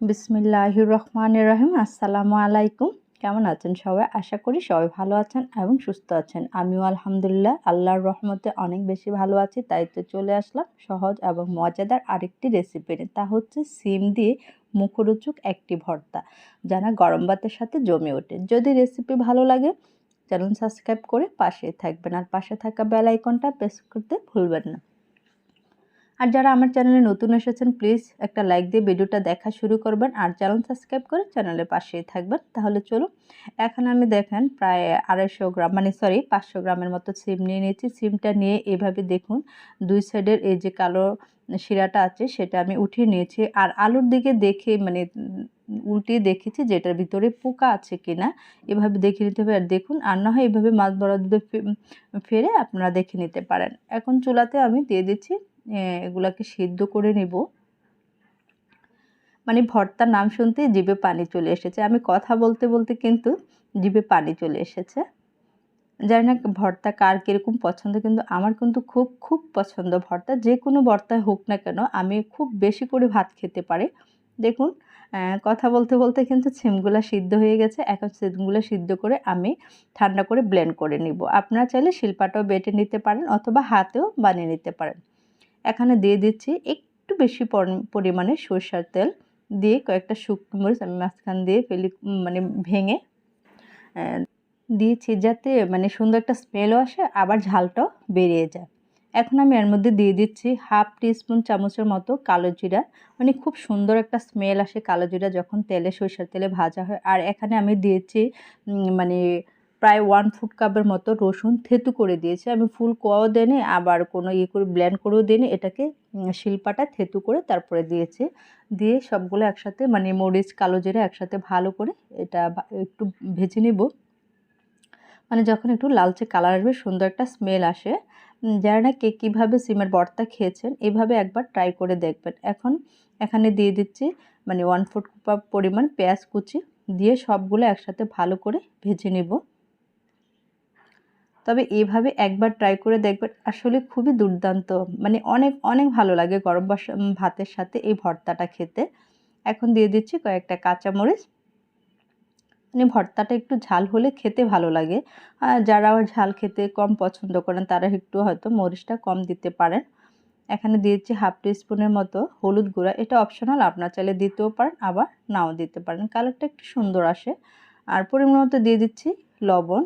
বিসমিল্লাহ রহমান রহিম আসসালামু আলাইকুম। কেমন আছেন সবাই? আশা করি সবাই ভালো আছেন এবং সুস্থ আছেন। আমিও আলহামদুলিল্লাহ, আল্লাহর রহমতে অনেক বেশি ভালো আছি, তাই তো চলে আসলাম সহজ এবং মজাদার আরেকটি রেসিপি নিয়ে। তা হচ্ছে সিম দিয়ে মুখরোচক একটি ভর্তা যারা গরম ভাতের সাথে জমে ওঠে। যদি রেসিপি ভালো লাগে চ্যানেল সাবস্ক্রাইব করে পাশে থাকবেন। আর পাশে থাকা বেল আইকনটা প্রেস করতে ভুলবেন না। আর যারা আমার চ্যানেলে নতুন এসেছেন প্লিজ একটা লাইক দিয়ে ভিডিওটা দেখা শুরু করবেন আর চ্যানেল সাবস্ক্রাইব করে চ্যানেলের পাশেই থাকবেন। তাহলে চলো এখন আমি দেখেন প্রায় আড়াইশো গ্রাম মানে সরি পাঁচশো গ্রামের মতো সিম নিয়ে নিয়েছি। সিমটা নিয়ে এভাবে দেখুন, দুই সাইডের এই যে কালো শিরাটা আছে, সেটা আমি উঠিয়ে নিয়েছি। আর আলুর দিকে দেখে মানে উল্টিয়ে দেখেছি যে এটার ভিতরে পোকা আছে কিনা, এভাবে দেখে নিতে হবে। আর দেখুন, আর না হয় এভাবে মাছ বরাদ্দ ফেরে আপনারা দেখে নিতে পারেন। এখন চুলাতে আমি দিয়ে দিচ্ছি এগুলাকে সিদ্ধ করে নেব। মানে ভর্তার নাম শুনতে জিভে পানি চলে এসেছে। আমি কথা বলতে বলতে কিন্তু জিভে পানি চলে এসেছে। জানি না ভর্তা কার কীরকম পছন্দ, কিন্তু আমার কিন্তু খুব খুব পছন্দ ভর্তা। যে কোনো ভর্তায় হোক না কেন, আমি খুব বেশি করে ভাত খেতে পারি। দেখুন কথা বলতে বলতে কিন্তু সিমগুলো সিদ্ধ হয়ে গেছে। এখন সিমগুলো সিদ্ধ করে আমি ঠান্ডা করে ব্লেন্ড করে নিব। আপনারা চাইলে শিল্পাটাও বেটে নিতে পারেন অথবা হাতেও বানিয়ে নিতে পারেন। এখানে দিয়ে দিচ্ছি একটু বেশি পরিমাণে সরষার তেল। দিয়ে কয়েকটা শুকনো মরিচ আমি মাঝখান দিয়ে ফেলি মানে ভেঙে। দিয়েছি যাতে মানে সুন্দর একটা স্মেলও আসে, আবার ঝালটাও বেরিয়ে যায়। এখন আমি এর মধ্যে দিয়ে দিচ্ছি হাফ টিস্পুন চামচের মতো কালো জিরা। মানে খুব সুন্দর একটা স্মেল আসে কালো জিরা যখন তেলে সরিষার তেলে ভাজা হয়। আর এখানে আমি দিয়েছি মানে প্রায় ওয়ান ফুট কাপের মতো রসুন থেতু করে দিয়েছি। আমি ফুল কোয়াও দেনি আবার কোনো ইয়ে করে ব্ল্যান্ড করেও দিইনি। এটাকে শিল্পাটা থেতু করে তারপরে দিয়েছি। দিয়ে সবগুলো একসাথে মানে মরিচ, কালো জিরা একসাথে ভালো করে এটা একটু ভেজে নেব। মানে যখন একটু লালচে কালার আসবে, সুন্দর একটা স্মেল আসে। যারা না কে কীভাবে সিমের বর্তা খেয়েছেন, এভাবে একবার ট্রাই করে দেখবেন। এখন এখানে দিয়ে দিচ্ছি মানে ওয়ান ফুট পরিমাণ পেঁয়াজ কুচি। দিয়ে সবগুলো একসাথে ভালো করে ভেজে নেব। তবে এভাবে একবার ট্রাই করে দেখবেন আসলে খুবই দুর্দান্ত। মানে অনেক অনেক ভালো লাগে গরম ভাতের সাথে এই ভর্তাটা খেতে। এখন দিয়ে দিচ্ছি কয়েকটা কাঁচামরিচ। মানে ভর্তাটা একটু ঝাল হলে খেতে ভালো লাগে। যারা ঝাল খেতে কম পছন্দ করেন তারা একটু হয়তো মরিচটা কম দিতে পারেন। এখানে দিয়েছি হাফ স্পুনের মতো হলুদ গুঁড়া। এটা অপশনাল আপনার চাইলে দিতেও পারেন, আবার নাও দিতে পারেন। কালারটা একটু সুন্দর আসে। আর পরিমাণ মতো দিয়ে দিচ্ছি লবণ।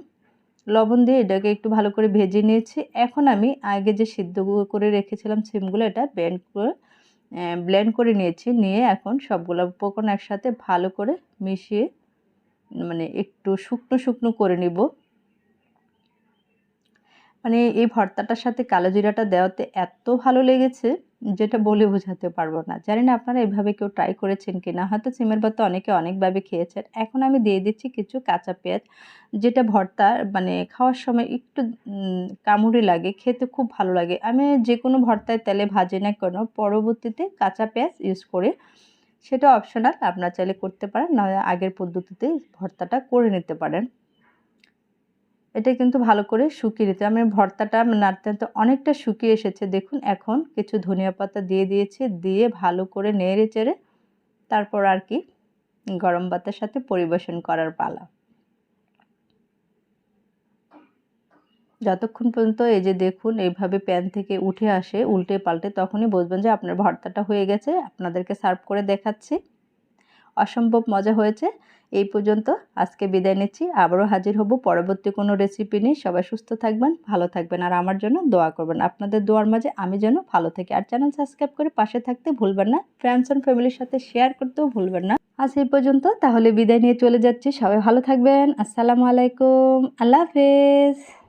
লবণ দিয়ে এটাকে একটু ভালো করে ভেজে নিয়েছি। এখন আমি আগে যে সিদ্ধ করে রেখেছিলাম সিমগুলো, এটা ব্লেন্ড করে ব্লেন্ড করে নিয়েছি। নিয়ে এখন সবগুলো উপকরণ একসাথে ভালো করে মিশিয়ে মানে একটু শুকনো শুকনো করে নিব। মানে এই ভর্তাটার সাথে কালো জিরাটা দেওয়াতে এত ভালো লেগেছে যেটা বলে বোঝাতে পারব না। জানি না আপনারা এভাবে কেউ ট্রাই করেছেন কি না হয়তো সিমের ভর্তা অনেকে অনেকভাবে খেয়েছেন। এখন আমি দিয়ে দিচ্ছি কিছু কাঁচা পেঁয়াজ, যেটা ভর্তা মানে খাওয়ার সময় একটু কামড়ি লাগে, খেতে খুব ভালো লাগে। আমি যে কোনো ভর্তায় তেলে ভাজি না কেন, পরবর্তীতে কাঁচা পেঁয়াজ ইউজ করে সেটা অপশনাল আপনারা চাইলে করতে পারেন, নয় আগের পদ্ধতিতেই ভর্তাটা করে নিতে পারেন। এটা কিন্তু ভালো করে শুকিয়ে দিতে আমি ভর্তাটা নাড়তে নাড়তে অনেকটা শুকিয়ে এসেছে। দেখুন, এখন কিছু ধনিয়া পাতা দিয়ে দিয়েছি, দিয়ে ভালো করে নেড়ে চেড়ে তারপর আর কি গরম ভাতের সাথে পরিবেশন করার পালা। যতক্ষণ পর্যন্ত এই যে দেখুন, এইভাবে প্যান থেকে উঠে আসে, উল্টে পাল্টে, তখনই বুঝবেন যে আপনার ভর্তাটা হয়ে গেছে। আপনাদেরকে সার্ভ করে দেখাচ্ছি। অসম্ভব মজা হয়েছে। এই পর্যন্ত আজকে বিদায় নিচ্ছি। আবারও হাজির হব পরবর্তী কোনো রেসিপি নিয়ে। সবাই সুস্থ থাকবেন, ভালো থাকবেন আর আমার জন্য দোয়া করবেন। আপনাদের দোয়ার মাঝে আমি যেন ভালো থাকি। আর চ্যানেল সাবস্ক্রাইব করে পাশে থাকতে ভুলবেন না। ফ্রেন্ডস অ্যান্ড ফ্যামিলির সাথে শেয়ার করতেও ভুলবেন না। আজ এই পর্যন্ত। তাহলে বিদায় নিয়ে চলে যাচ্ছি। সবাই ভালো থাকবেন। আসসালামু আলাইকুম। আল্লাহ হাফেজ।